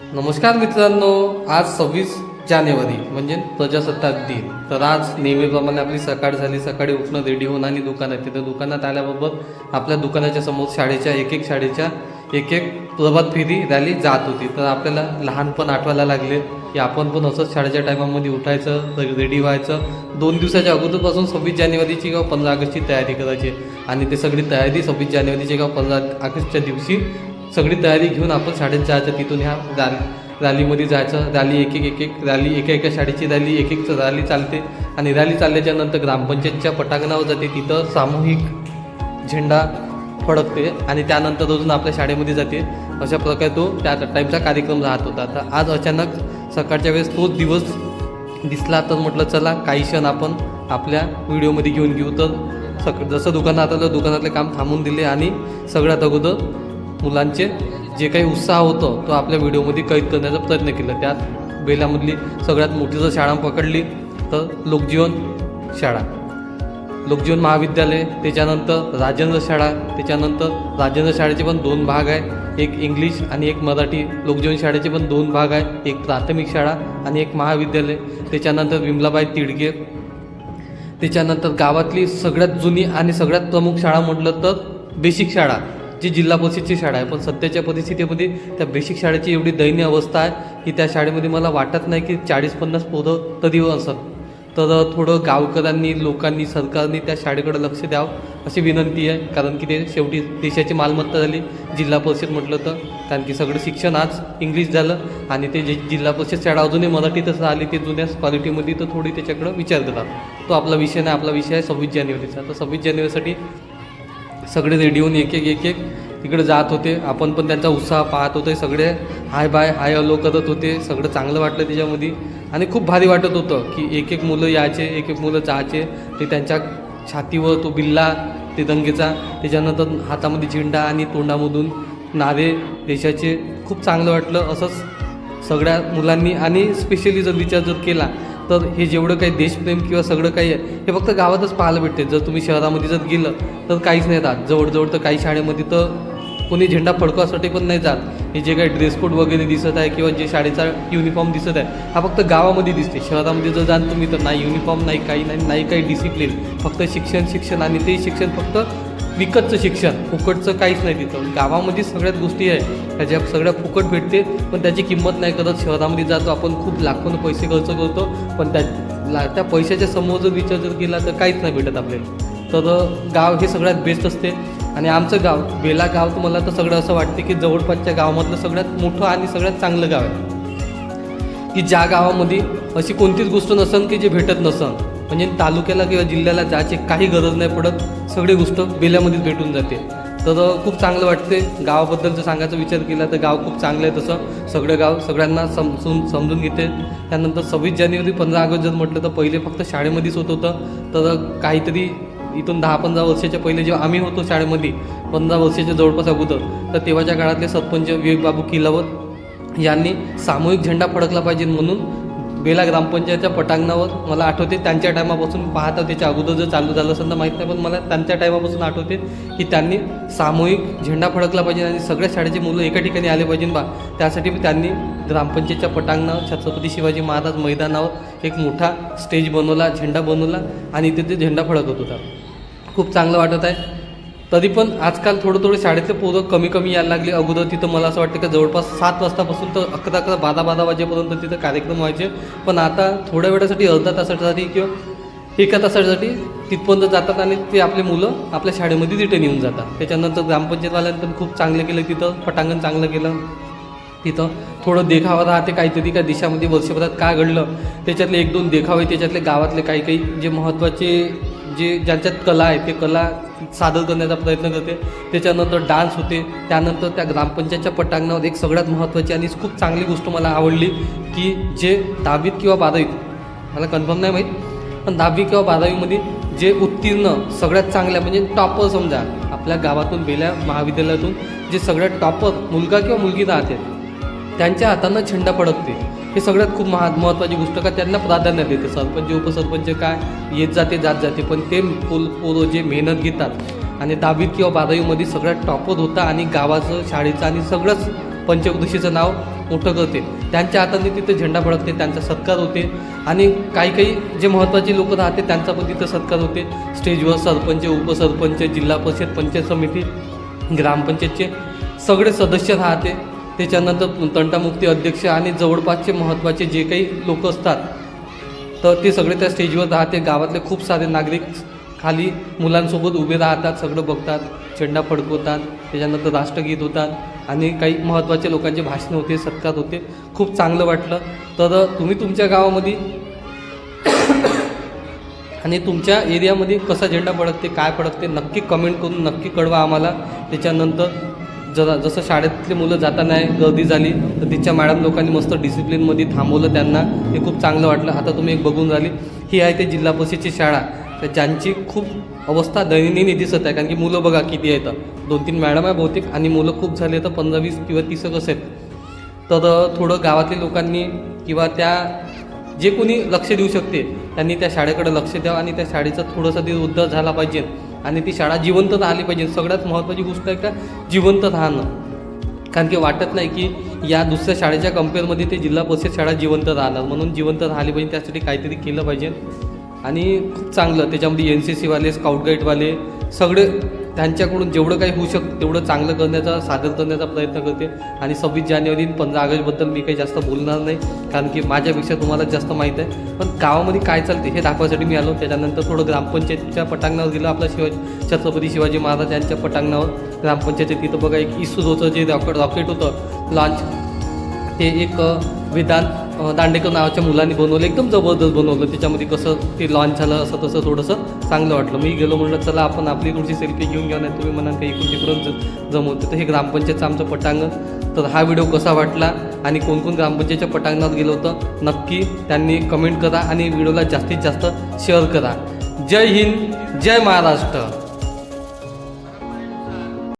नमस्कार मित्रांनो आज सव्वीस जानेवारी म्हणजे प्रजासत्ताक दिन. तर आज नेहमीप्रमाणे आपली सकाळ झाली सकाळी उठणं रेडी होऊन आणि दुकानात तिथं दुकानात आल्याबरोबर आपल्या दुकानाच्या समोर शाळेच्या एक एक शाळेच्या एक एक प्रभात फेरी रॅली जात होती. तर आपल्याला लहानपण आठवायला लागले की आपण पण असंच शाळेच्या टायमामध्ये उठायचं रेडी व्हायचं. दोन दिवसाच्या अगोदरपासून सव्वीस जानेवारीची किंवा पंधरा ऑगस्टची तयारी करायची. आणि ते सगळी तयारी सव्वीस जानेवारीची किंवा पंधरा ऑगस्टच्या दिवशी सगळी तयारी घेऊन आपण शाळेत जायचं तिथून ह्या रॅली रॅलीमध्ये जायचं. रॅली एक एक एक एक रॅली एका एका शाळेची रॅली एक एक रॅली चालते. आणि रॅली चालल्याच्या नंतर ग्रामपंचायतच्या पटांगणावर जाते. तिथं सामूहिक झेंडा फडकते आणि त्यानंतर अजून आपल्या शाळेमध्ये जाते. अशा प्रकारे तो त्या टाईपचा कार्यक्रम राहत होता. तर आज अचानक सकाळच्या वेळेस तोच दिवस दिसला तर म्हटलं चला काही क्षण आपण आपल्या व्हिडिओमध्ये घेऊन घेऊ. तर सक जसं दुकानात आलं दुकानातले काम थांबून दिले आणि सगळ्यात अगोदर मुलांचे जे काही उत्साह होतं तो आपल्या व्हिडिओमध्ये कैद करण्याचा प्रयत्न केला. त्यात बेलामधली सगळ्यात मोठी जर शाळा पकडली तर लोकजीवन शाळा. लोकजीवन महाविद्यालय त्याच्यानंतर राजेंद्र शाळा त्याच्यानंतर राजेंद्र शाळेचे पण दोन भाग आहे. एक इंग्लिश आणि एक मराठी लोकजीवन शाळेचे पण दोन भाग आहे. एक प्राथमिक शाळा आणि एक महाविद्यालय. त्याच्यानंतर विमलाबाई तिडके त्याच्यानंतर गावातली सगळ्यात जुनी आणि सगळ्यात प्रमुख शाळा म्हटलं तर बेसिक शाळा. जी जिल्हा परिषदची शाळा आहे पण सध्याच्या परिस्थितीमध्ये त्या बेसिक शाळेची एवढी दयनीय अवस्था आहे की त्या शाळेमध्ये मला वाटत नाही की चाळीस पन्नास पोरं तरी असत तर थोडं गावकऱ्यांनी लोकांनी सरकारने त्या शाळेकडे लक्ष द्यावं अशी विनंती आहे. कारण की ते शेवटी देशाची मालमत्ता झाली. जिल्हा परिषद म्हटलं तर कारण की सगळं शिक्षण आज इंग्लिश झालं आणि ते जे जिल्हा परिषद शाळा अजूनही मराठीतच राहिली ते जुन्या क्वालिटीमध्ये तर थोडी त्याच्याकडं विचार करतात तो आपला विषय नाही आपला विषय आहे सव्वीस जानेवारीचा. तर सव्वीस जानेवारीसाठी सगळे रेडी होऊन एक एक एक एक तिकडे जात होते. आपण पण त्यांचा उत्साह पाहत होते. सगळे हाय बाय हाय अलो करत होते. सगळं चांगलं वाटलं त्याच्यामध्ये आणि खूप भारी वाटत होतं की एक एक मुलं यायचे एक एक मुलं जायचे. ते त्यांच्या छातीवर तो बिल्ला ते दंगेचा त्याच्यानंतर हातामध्ये झेंडा आणि तोंडामधून नारे देशाचे. खूप चांगलं वाटलं. असंच सगळ्या मुलांनी आणि स्पेशली जर विचार जर केला तर हे जेवढं काही देशप्रेम किंवा सगळं काही आहे हे फक्त गावातच पाहायला भेटते. जर तुम्ही शहरामध्ये जर गेलं तर काहीच नाही राहत. जवळजवळ तर काही शाळेमध्ये तर कोणी झेंडा फडकवासाठी पण नाही जात. हे जे काही ड्रेस कोड वगैरे दिसत आहे किंवा जे शाळेचा युनिफॉर्म दिसत आहे हा फक्त गावामध्ये दिसते. शहरामध्ये जर जाल तुम्ही तर नाही युनिफॉर्म नाही काही नाही नाही काही डिसिप्लिन फक्त शिक्षण शिक्षण आणि ते शिक्षण फक्त विकतचं शिक्षण फुकटचं काहीच नाही तिथं. म्हणजे गावामध्ये सगळ्यात गोष्टी आहे त्याच्या सगळ्या फुकट भेटते पण त्याची किंमत नाही. करत शहरामध्ये जातो आपण खूप लाखोनं पैसे खर्च करतो पण त्या ला त्या पैशाच्या समोर जर विचार जर केला तर काहीच नाही भेटत आपल्याला. तर गाव हे सगळ्यात बेस्ट असते. आणि आमचं गाव बेला गाव तर मला तर सगळं असं वाटते की जवळपासच्या गावामधलं सगळ्यात मोठं आणि सगळ्यात चांगलं गाव आहे. की ज्या गावामध्ये अशी कोणतीच गोष्ट नसन की जे भेटत नसन. म्हणजे तालुक्याला किंवा जिल्ह्याला जायची काही गरज नाही पडत. सगळी गोष्ट बेल्यामध्येच भेटून जाते. तर खूप चांगलं वाटते. गावाबद्दल जर सांगायचा विचार केला तर गाव खूप चांगलं आहे तसं. सगळं गाव सगळ्यांना समजून समजून घेते. त्यानंतर सव्वीस जानेवारी पंधरा ऑगस्ट जर म्हटलं तर पहिले फक्त शाळेमध्येच होत होतं. तर काहीतरी इथून दहा पंधरा वर्षाच्या पहिले जेव्हा आम्ही होतो शाळेमध्ये पंधरा वर्षाच्या जवळपास अगोदर तर तेव्हाच्या काळातले सरपंच विवेकबाबू किलावत यांनी सामूहिक झेंडा फडकला पाहिजे म्हणून बेला ग्रामपंचायतच्या पटांगणावर मला आठवते. त्यांच्या टायमापासून पाहता त्याच्या अगोदर जर चालू झालं असेल तर माहीत नाही पण मला त्यांच्या टायमापासून आठवते की त्यांनी सामूहिक झेंडा फडकला पाहिजे आणि सगळ्या शाळेची मुलं एका ठिकाणी आले पाहिजे बा. त्यासाठी त्यांनी ग्रामपंचायतच्या पटांगणावर छत्रपती शिवाजी महाराज मैदानावर एक मोठा स्टेज बनवला झेंडा बनवला आणि तिथे झेंडा फडकत होता. खूप चांगलं वाटत आहे. तरी पण आजकाल थोडं थोडं शाळेतले पोरं कमी कमी यायला लागले. अगोदर तिथं मला असं वाटतं की जवळपास सात वाजतापासून तर अकरा अकरा बारा बारा वाजेपर्यंत तिथं कार्यक्रम व्हायचे. पण आता थोड्या वेळासाठी अर्धा तासासाठी किंवा एका तासासाठी तिथपर्यंत जातात आणि ते आपले मुलं आपल्या शाळेमध्ये रिटर्न येऊन जातात. त्याच्यानंतर ग्रामपंचायतवाल्यांनी पण खूप चांगलं केलं तिथं पटांगण चांगलं केलं. तिथं थोडं देखावा राहते काहीतरी का दिशामध्ये वर्षभरात काय घडलं. त्याच्यातले एक दोन देखावे त्याच्यातले गावातले काही काही जे महत्त्वाचे जे ज्यांच्यात कला आहे ते कला सादर करण्याचा प्रयत्न करते. त्याच्यानंतर डान्स होते. त्यानंतर त्या ग्रामपंचायतच्या पटांगणावर एक सगळ्यात महत्त्वाची आणि खूप चांगली गोष्ट मला आवडली की जे दहावीत किंवा बारावीत मला कन्फर्म नाही माहीत पण दहावी किंवा बारावीमध्ये जे उत्तीर्ण सगळ्यात चांगल्या म्हणजे टॉपर समजा आपल्या गावातून बेल्या महाविद्यालयातून जे सगळ्यात टॉपर मुलगा किंवा मुलगी राहते त्यांच्या हातानं झेंडा फडकते. हे सगळ्यात खूप महा महत्त्वाची गोष्ट का त्यांना प्राधान्य देते सरपंच. उपसरपंच काय येत जाते जात जाते पण ते पोल पोरं जे मेहनत घेतात आणि दहावीत किंवा बारावीमध्ये सगळ्यात टॉपर होता आणि गावाचं शाळेचं आणि सगळंच पंचकृषीचं नाव मोठं करते. त्यांच्या हाताने तिथे झेंडा फडकते त्यांचा सत्कार होते. आणि काही काही जे महत्त्वाचे लोक राहते त्यांचा पण तिथं सत्कार होते. स्टेजवर सरपंच उपसरपंच जिल्हा परिषद पंचायत समिती ग्रामपंचायतचे सगळे सदस्य राहते. त्याच्यानंतर तंटामुक्ती अध्यक्ष आणि जवळपासचे महत्त्वाचे जे काही लोक असतात तर ते सगळे त्या स्टेजवर राहते. गावातले खूप सारे नागरिक खाली मुलांसोबत उभे राहतात सगळं बघतात झेंडा फडकवतात त्याच्यानंतर राष्ट्रगीत होतात आणि काही महत्त्वाचे लोकांचे भाषणं होते सत्कार होते. खूप चांगलं वाटलं. तर तुम्ही तुमच्या गावामध्ये आणि तुमच्या एरियामध्ये कसा झेंडा फडकते काय फडकते नक्की कमेंट करून नक्की कळवा आम्हाला. त्याच्यानंतर जरा जसं शाळेतले मुलं जाताना गर्दी झाली तर तिच्या मॅडम लोकांनी मस्त डिसिप्लिनमध्ये थांबवलं त्यांना. हे खूप चांगलं वाटलं. आता तुम्ही एक बघून झाली ही आहे ते जिल्हा परिषदची शाळा. तर ज्यांची खूप अवस्था दयनीय दिसत आहे. कारण की मुलं बघा किती आहेत. दोन तीन मॅडम आहे बहुतेक आणि मुलं खूप झाले तर पंधरा वीस किंवा तीस कसं आहेत. तर थोडं गावातल्या लोकांनी किंवा त्या जे कोणी लक्ष देऊ शकते त्यांनी त्या शाळेकडे लक्ष द्यावं आणि त्या शाळेचा थोडंसं ते उद्धार झाला पाहिजे. आणि ती शाळा जिवंत राहिली पाहिजे. सगळ्यात महत्त्वाची गोष्ट आहे का? जिवंत राहणं. कारण की वाटत नाही की या दुसऱ्या शाळेच्या कम्पेअरमध्ये ते जिल्हा परिषद शाळा जिवंत राहणार. म्हणून जिवंत राहिली पाहिजे त्यासाठी काहीतरी केलं पाहिजे. आणि खूप चांगलं. त्याच्यामध्ये एन सी सीवाले स्काउट गाईडवाले सगळे त्यांच्याकडून जेवढं काही होऊ शकतं तेवढं चांगलं करण्याचा सादर करण्याचा प्रयत्न करते. आणि सव्वीस जानेवारी आणि पंधरा ऑगस्टबद्दल मी काही जास्त बोलणार नाही कारण की माझ्यापेक्षा तुम्हाला जास्त माहीत आहे. पण गावामध्ये काय चालते हे दाखवायसाठी मी आलो. त्याच्यानंतर थोडं ग्रामपंचायतच्या पटांगणावर गेलं. आपल्या शिवाजी छत्रपती शिवाजी महाराज यांच्या पटांगणावर. ग्रामपंचायतीत तिथं बघा एक इसरोचं जे रॉकेट रॉकेट होतं लॉन्च ते एक विधान दांडेकर नावाच्या मुलांनी बनवलं एकदम जबरदस्त बनवलं. त्याच्यामध्ये कसं ते लॉन्च झालं असं तसं थोडंसं चांगलं वाटलं. मी गेलो म्हणलं चला आपण आपली थोडीशी सेल्फी घेऊन घ्या नाही तुम्ही म्हणाल काही इकडून तिकडून जमवते. तर हे ग्रामपंचायतचं आमचं पटांगण. तर हा व्हिडिओ कसा वाटला आणि कोण कोण ग्रामपंचायतच्या पटांगणात गेलं होतं नक्की त्यांनी कमेंट करा आणि व्हिडिओला जास्तीत जास्त शेअर करा. जय हिंद जय महाराष्ट्र.